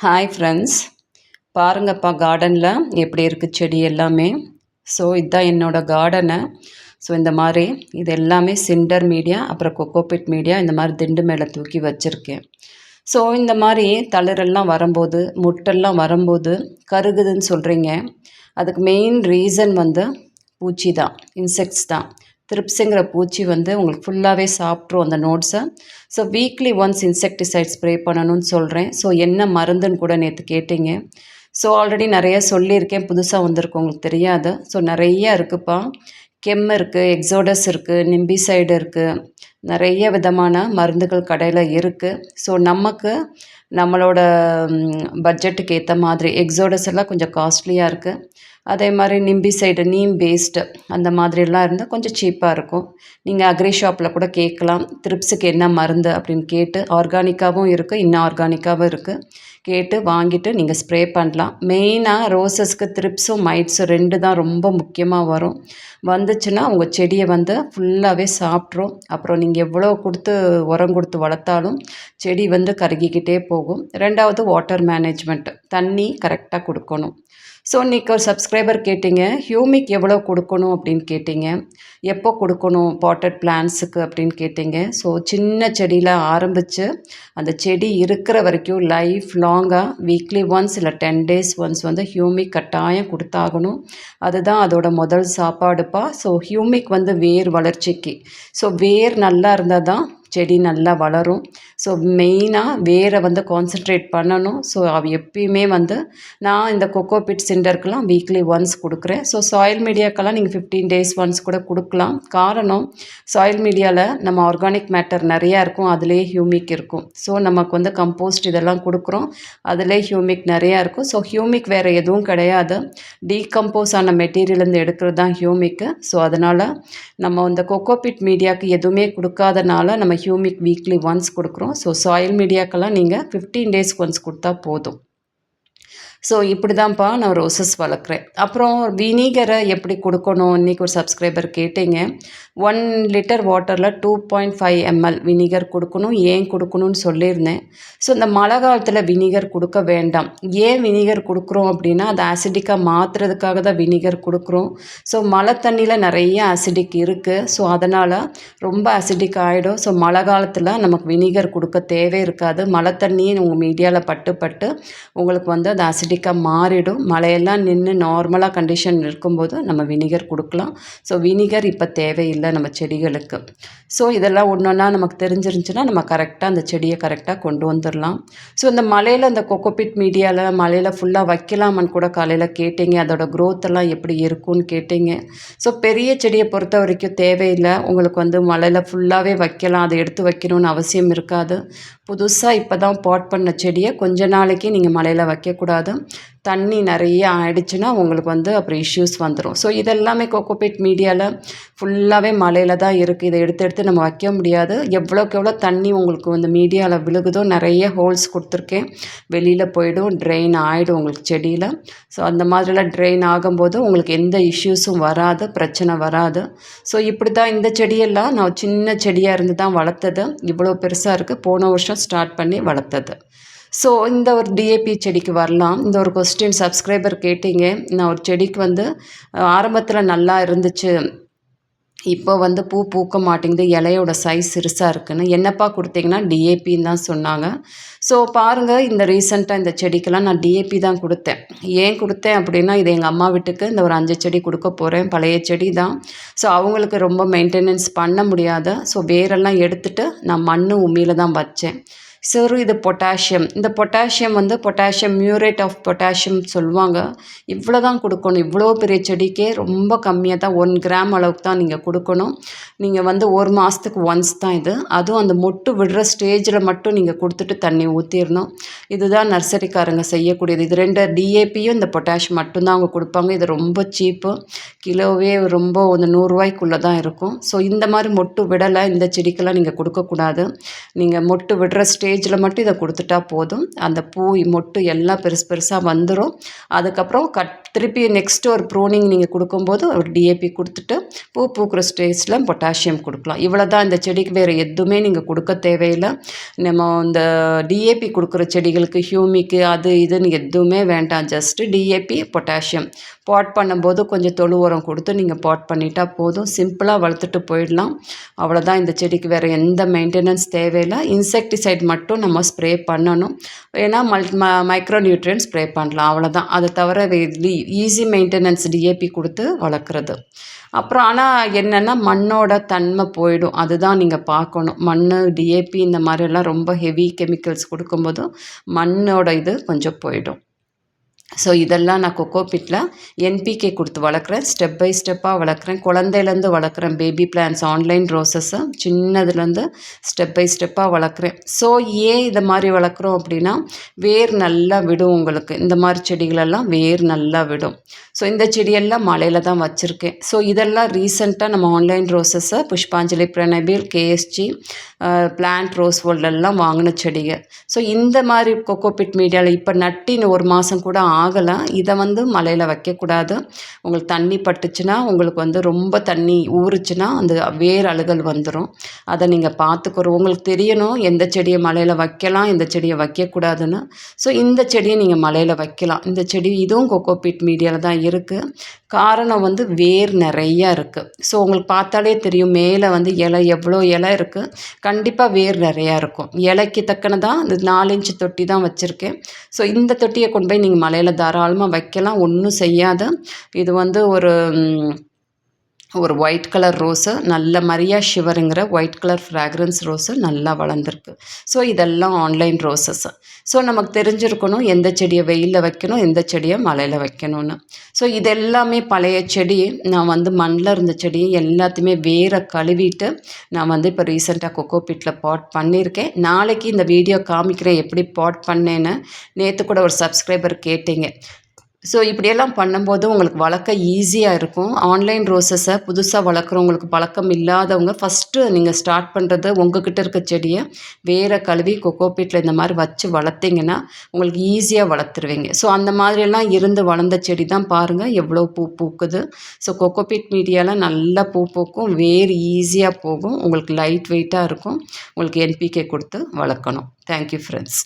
Hi friends பாருங்கப்பா கார்டனில் எப்படி இருக்குது செடி எல்லாமே. ஸோ இதுதான் என்னோடய கார்டனு ஸோ இந்த மாதிரி இது எல்லாமே சிண்டர் மீடியா அப்புறம் கொக்கோபிட் மீடியா இந்த மாதிரி திண்டு மேலே தூக்கி வச்சுருக்கேன். ஸோ இந்த மாதிரி தளிரெல்லாம் வரும்போது முட்டெல்லாம் வரும்போது கருகுதுன்னு சொல்கிறீங்க அதுக்கு மெயின் ரீசன் வந்து பூச்சி தான் இன்செக்ட்ஸ் தான். த்ரிப்ஸுங்கிற பூச்சி வந்து உங்களுக்கு ஃபுல்லாகவே சாப்பிட்ரும் அந்த நோட்ஸை so weekly once insecticide spray பண்ணணும்னு சொல்கிறேன் ஸோ என்ன மருந்துன்னு கூட நேற்று கேட்டிங்க. ஸோ ஆல்ரெடி நிறைய சொல்லியிருக்கேன். புதுசாக வந்திருக்கு உங்களுக்கு தெரியாது. ஸோ நிறைய இருக்குதுப்பா கெம் இருக்குது எக்ஸோடஸ் இருக்குது நிம்பிசைடு இருக்குது நிறைய விதமான மருந்துகள் கடையில் இருக்குது ஸோ நமக்கு நம்மளோட பட்ஜெட்டுக்கு ஏற்ற மாதிரி எக்ஸோடஸ் எல்லாம் கொஞ்சம் காஸ்ட்லியாக இருக்குது அதே மாதிரி நிம்பி சைடு நீம் பேஸ்டு அந்த மாதிரிலாம் இருந்தால் கொஞ்சம் சீப்பாக இருக்கும். நீங்கள் அக்ரி ஷாப்பில் கூட கேட்கலாம் த்ரிப்ஸுக்கு என்ன மருந்து அப்படின்னு கேட்டு ஆர்கானிக்காகவும் இருக்குது இன்னும் ஆர்கானிக்காகவும் இருக்குது கேட்டு வாங்கிட்டு நீங்கள் ஸ்ப்ரே பண்ணலாம். மெயினாக ரோசஸ்க்கு த்ரிப்ஸும் மைட்ஸும் ரெண்டு தான் ரொம்ப முக்கியமாக வரும். வந்துச்சுன்னா உங்கள் செடியை வந்து ஃபுல்லாகவே சாப்பிட்ரும் அப்புறம் நீங்கள் எவ்வளோ கொடுத்து உரம் கொடுத்து வளர்த்தாலும் செடி வந்து கருகிக்கிட்டே போகும். ரெண்டாவது வாட்டர் மேனேஜ்மெண்ட் தண்ணி கரெக்டாக கொடுக்கணும். ஸோ இன்றைக்கி ஒரு சப்ஸ்கிரைபர் கேட்டிங்க ஹியூமிக் எவ்வளோ கொடுக்கணும் அப்படின்னு கேட்டிங்க. எப்போ கொடுக்கணும் பாட்டட் பிளான்ஸுக்கு அப்படின்னு கேட்டிங்க. ஸோ சின்ன செடியில் ஆரம்பித்து அந்த செடி இருக்கிற வரைக்கும் லைஃப் லாங் லாங்காக வீக்லி ஒன்ஸ் இல்லை டென் டேஸ் ஒன்ஸ் வந்து ஹியூமிக் கட்டாயம் கொடுத்தாகணும். அதுதான் அதோட முதல் சாப்பாடுப்பா. ஸோ ஹியூமிக் வந்து வேர் வளர்ச்சிக்கு. ஸோ வேர் நல்லா இருந்தால் தான் செடி நல்லா வளரும். ஸோ மெயினாக வேரை வந்து கான்சென்ட்ரேட் பண்ணணும். ஸோ அவ எப்பயுமே வந்து நான் இந்த கொக்கோ பிட் சிண்டருக்கெலாம் வீக்லி ஒன்ஸ் கொடுக்குறேன். ஸோ சாயில் மீடியாக்கெல்லாம் நீங்கள் ஃபிஃப்டீன் டேஸ் ஒன்ஸ் கூட கொடுக்கலாம். காரணம் சாயில் மீடியாவில் நம்ம ஆர்கானிக் மேட்டர் நிறையா இருக்கும். அதிலே ஹியூமிக் இருக்கும். ஸோ நமக்கு வந்து கம்போஸ்ட் இதெல்லாம் கொடுக்குறோம். அதிலே ஹியூமிக் நிறையா இருக்கும். ஸோ ஹியூமிக் வேறு எதுவும் கிடையாது. டீகம்போஸ் ஆன மெட்டீரியல்லேருந்து எடுக்கிறது தான் ஹியூமிக்கு ஸோ அதனால் நம்ம இந்த கொக்கோபிட் மீடியாவுக்கு எதுவுமே கொடுக்காதனால நம்ம ஹியூமிக் வீக்லி ஒன்ஸ் கொடுக்குறோம். ஸோ சாயில் மீடியாக்கெல்லாம் நீங்கள் ஃபிஃப்டீன் டேஸ்க்கு ஒன்ஸ் கொடுத்தா போதும். ஸோ இப்படி தான்ப்பா நான் ரோசஸ் வளர்க்குறேன். அப்புறம் வினிகரை எப்படி கொடுக்கணும்? இன்றைக்கி ஒரு சப்ஸ்கிரைபர் கேட்டீங்க. ஒன் லிட்டர் வாட்டரில் two point five ML vinegar கொடுக்கணும். ஏன் கொடுக்கணும்னு சொல்லியிருந்தேன். ஸோ இந்த மழை காலத்தில் வினிகர் கொடுக்க வேண்டாம். ஏன் வினிகர் கொடுக்குறோம் அப்படின்னா அது ஆசிடிக்காக மாற்றுறதுக்காக தான் வினிகர் கொடுக்குறோம். ஸோ மழை தண்ணியில் நிறைய ஆசிடிக் இருக்குது ஸோ அதனால் ரொம்ப ஆசிடிக் ஆகிடும் ஸோ மழை காலத்தில் நமக்கு வினிகர் கொடுக்க தேவை இருக்காது. மழை தண்ணியை உங்கள் மீடியாவில் பட்டு பட்டு உங்களுக்கு வந்து அது ஆசிடிக் ஆசிடிக்காக மாறிடும். மழையெல்லாம் நின்று நார்மலாக கண்டிஷன் இருக்கும்போது நம்ம வினிகர் கொடுக்கலாம். ஸோ வினிகர் இப்போ தேவையில்லை நம்ம செடிகளுக்கு. ஸோ இதெல்லாம் ஒன்று ஒன்றா நமக்கு தெரிஞ்சிருந்துச்சுன்னா நம்ம கரெக்டாக அந்த செடியை கரெக்டாக கொண்டு வந்துடலாம். ஸோ இந்த மலையில் அந்த கொக்கோபிட் மீடியாவில் மலையில் ஃபுல்லாக வைக்கலாமான்னு கூட காலையில் கேட்டீங்க. அதோடய க்ரோத் எல்லாம் எப்படி இருக்கும்னு கேட்டீங்க. ஸோ பெரிய செடியை பொறுத்த வரைக்கும் தேவையில்லை. உங்களுக்கு வந்து மலையில் ஃபுல்லாகவே வைக்கலாம். அதை எடுத்து வைக்கணும்னு அவசியம் இருக்காது. புதுசாக இப்போ தான் பாட் பண்ண செடியை கொஞ்ச நாளைக்கு நீங்கள் மலையில் வைக்கக்கூடாது. தண்ணி நிறைய ஆயிடுச்சுன்னா உங்களுக்கு வந்து அப்புறம் இஷ்யூஸ் வந்துடும் ஸோ இதெல்லாமே கோகோபீட் மீடியாவில் ஃபுல்லாகவே மலையில் தான் இருக்குது இதை எடுத்து எடுத்து நம்ம வைக்க முடியாது. எவ்வளோக்கு எவ்வளோ தண்ணி உங்களுக்கு வந்து மீடியாவில் விழுகுதோ நிறைய ஹோல்ஸ் கொடுத்துருக்கேன். வெளியில் போயிடும் ட்ரெயின் ஆகிடும் உங்களுக்கு செடியில். ஸோ அந்த மாதிரிலாம் ட்ரெயின் ஆகும்போது உங்களுக்கு எந்த இஷ்யூஸும் வராது பிரச்சனை வராது. ஸோ இப்படி தான் இந்த செடியெல்லாம் நான் சின்ன செடியாக இருந்து தான் வளர்த்தது. இவ்வளோ பெருசாக இருக்குது போன வருஷம் ஸ்டார்ட் பண்ணி வளர்த்தது. ஸோ இந்த ஒரு டிஏபி செடிக்கு வரலாம். இந்த ஒரு கொஸ்டின் சப்ஸ்கிரைபர் கேட்டிங்க. நான் ஒரு செடிக்கு வந்து ஆரம்பத்தில் நல்லா இருந்துச்சு. இப்போ வந்து பூ பூக்க மாட்டேங்குது. இலையோட சைஸ் சிறுசாக இருக்குன்னு. என்னப்பா கொடுத்தீங்கன்னா டிஏபின்னு தான் சொன்னாங்க. ஸோ பாருங்கள் இந்த ரீசெண்டாக இந்த செடிக்கெல்லாம் நான் டிஏபி தான் கொடுத்தேன். ஏன் கொடுத்தேன் அப்படின்னா இது எங்கள் அம்மா வீட்டுக்கு இந்த ஒரு அஞ்சு செடி கொடுக்க போகிறேன் பழைய செடி தான். ஸோ அவங்களுக்கு ரொம்ப மெயின்டெனன்ஸ் பண்ண முடியாத. ஸோ வேரெல்லாம் எடுத்துகிட்டு நான் மண் உமியில் தான் வச்சேன். சிறு இது பொட்டாசியம். இந்த பொட்டாசியம் வந்து பொட்டாசியம் மியூரேட் ஆஃப் பொட்டாசியம் சொல்லுவாங்க. இவ்வளோ தான் கொடுக்கணும். இவ்வளோ பெரிய செடிக்கே ரொம்ப கம்மியாக தான் ஒன் கிராம் அளவுக்கு தான் நீங்கள் கொடுக்கணும். நீங்கள் வந்து ஒரு மாதத்துக்கு ஒன்ஸ் தான் இது. அதுவும் அந்த மொட்டு விடுற ஸ்டேஜில் மட்டும் நீங்கள் கொடுத்துட்டு தண்ணி ஊற்றிடணும் இதுதான் நர்சரிக்காரங்க செய்யக்கூடியது. இது ரெண்டு டிஏபியும் இந்த பொட்டாஷியம் மட்டும்தான் அவங்க கொடுப்பாங்க. இது ரொம்ப சீப்பு. கிலோவே ரொம்ப ஒரு நூறுரூவாய்க்குள்ளே தான் இருக்கும். ஸோ இந்த மாதிரி மொட்டு விடலை. இந்த செடிக்கெல்லாம் நீங்கள் கொடுக்கக்கூடாது. நீங்கள் மொட்டு விடுற ஸ்டேஜ் ஸ்டேஜில் மட்டும் இதை கொடுத்துட்டா போதும். அந்த பூ மொட்டு எல்லாம் பெருசு பெருசாக வந்துடும் அதுக்கப்புறம் கட் திருப்பி நெக்ஸ்ட்டு ஒரு ப்ரூனிங் நீங்கள் கொடுக்கும்போது ஒரு டிஏபி கொடுத்துட்டு பூ பூக்கிற ஸ்டேஜில் பொட்டாசியம் கொடுக்கலாம். இவ்வளோ தான் இந்த செடிக்கு வேறு எதுவுமே நீங்கள் கொடுக்க தேவையில்லை. நம்ம இந்த டிஏபி கொடுக்குற செடிகளுக்கு ஹியூமிக்கு அது இதுன்னு எதுவுமே வேண்டாம். ஜஸ்ட்டு டிஏபி பொட்டாசியம் பாட் பண்ணும்போது கொஞ்சம் தொழு உரம் கொடுத்து நீங்கள் பாட் பண்ணிட்டா போதும். சிம்பிளாக வளர்த்துட்டு போயிடலாம். அவ்வளோதான் இந்த செடிக்கு வேறு எந்த மெயின்டெனன்ஸ் தேவையில்லை. இன்செக்டிசைட் மட்டும் மட்டும் நம்ம ஸ்ப்ரே பண்ணணும். ஏன்னா மல் ம மைக்ரோ நியூட்ரியன் ஸ்ப்ரே பண்ணலாம். அவ்வளோதான் அதை தவிர ஈஸி மெயின்டெனன்ஸ் டிஏபி கொடுத்து வளர்க்குறது. அப்புறம் ஆனால் என்னென்னா மண்ணோட தன்மை போயிடும். அதுதான் நீங்கள் பார்க்கணும். மண் டிஏபி இந்த மாதிரிலாம் ரொம்ப ஹெவி கெமிக்கல்ஸ் கொடுக்கும்போதும் மண்ணோட இது கொஞ்சம் போயிடும். ஸோ இதெல்லாம் நான் கொக்கோ பிட்டில் என்பிகே கொடுத்து வளர்க்குறேன். ஸ்டெப் பை ஸ்டெப்பாக வளர்க்குறேன். குழந்தையிலேருந்து வளர்க்குறேன். பேபி பிளான்ஸ் ஆன்லைன் ரோசஸை சின்னதுலேருந்து ஸ்டெப் பை ஸ்டெப்பாக வளர்க்குறேன். ஸோ ஏன் இதை மாதிரி வளர்க்குறோம் அப்படின்னா வேர் நல்லா விடும் உங்களுக்கு. இந்த மாதிரி செடிகளெல்லாம் வேர் நல்லா விடும். ஸோ இந்த செடியெல்லாம் மலையில் தான் வச்சுருக்கேன். ஸோ இதெல்லாம் ரீசெண்டாக நம்ம ஆன்லைன் ரோசஸை புஷ்பாஞ்சலி பிரணபில் கேஎஸ்ஜி பிளான்ட் ரோஸ் வேர்ல்டெல்லாம் வாங்கின செடிகள். ஸோ இந்த மாதிரி கொக்கோ பிட் மீடியாவில் இப்போ நட்டின்னு ஒரு மாதம் கூட ஆகலை. இதை வந்து மலையில் வைக்கக்கூடாது. உங்களுக்கு தண்ணி பட்டுச்சுன்னா உங்களுக்கு வந்து ரொம்ப தண்ணி ஊறுச்சுன்னா அந்த வேர் அழுகல் வந்துடும் அதை நீங்கள் பார்த்துக்கிறோம் உங்களுக்கு தெரியணும் எந்த செடியை மலையில் வைக்கலாம் எந்த செடியை வைக்கக்கூடாதுன்னு. ஸோ இந்த செடியை நீங்கள் மலையில் வைக்கலாம். இந்த செடி இதுவும் கொக்கோபீட் மீடியாவில் தான் இருக்குது காரணம் வந்து வேர் நிறையா இருக்குது ஸோ உங்களுக்கு பார்த்தாலே தெரியும் மேலே வந்து இலை எவ்வளோ இலை இருக்குது கண்டிப்பாக வேர் நிறையா இருக்கும். இலைக்கு தக்கனதான் இந்த நாலு இன்ச்சு தொட்டி தான் வச்சுருக்கேன். ஸோ இந்த தொட்டியை கொண்டு போய் நீங்கள் மலையில் தாராளமாக வைக்கலாம் ஒன்றும் செய்யாது. இது வந்து ஒரு ஒரு ஒயிட் கலர் ரோஸு நல்ல மரியா ஷிவருங்கிற ஒயிட் கலர் ஃப்ராக்ரன்ஸ் ரோஸு நல்லா வளர்ந்துருக்கு. ஸோ இதெல்லாம் ஆன்லைன் ரோசஸ் ஸோ நமக்கு தெரிஞ்சிருக்கணும் எந்த செடியை வெயிலில் வைக்கணும் எந்த செடியை மலையில் வைக்கணும்னு. ஸோ இதெல்லாமே பழைய செடி நான் வந்து மண்ணில் இருந்த செடி எல்லாத்தையுமே வேரை கழுவிட்டு நான் வந்து இப்போ ரீசெண்டாக கொக்கோ பிட்டில் பாட் பண்ணியிருக்கேன். நாளைக்கு இந்த வீடியோ காமிக்கிறேன் எப்படி பாட் பண்ணேன்னு. நேற்று கூட ஒரு சப்ஸ்கிரைபர் கேட்டீங்க. ஸோ இப்படியெல்லாம் பண்ணும்போது உங்களுக்கு வளர்க்க ஈஸியாக இருக்கும். ஆன்லைன் ரோசஸை புதுசாக வளர்க்குறவங்களுக்கு பழக்கம் இல்லாதவங்க ஃபஸ்ட்டு நீங்கள் ஸ்டார்ட் பண்ணுறது உங்ககிட்ட இருக்க செடியை வேறு கழுவி கொக்கோபீட்டில் இந்த மாதிரி வச்சு வளர்த்திங்கன்னா உங்களுக்கு ஈஸியாக வளர்த்துருவீங்க. ஸோ அந்த மாதிரியெல்லாம் இருந்து வளர்ந்த செடி தான் பாருங்கள் எவ்வளோ பூ பூக்குது. ஸோ கொக்கோபீட் மீடியாவில் நல்லா பூ பூக்கும் வேறு ஈஸியாக போகும் உங்களுக்கு லைட் வெயிட்டாக இருக்கும். உங்களுக்கு என்பிகே கொடுத்து வளர்க்கணும். Thank you friends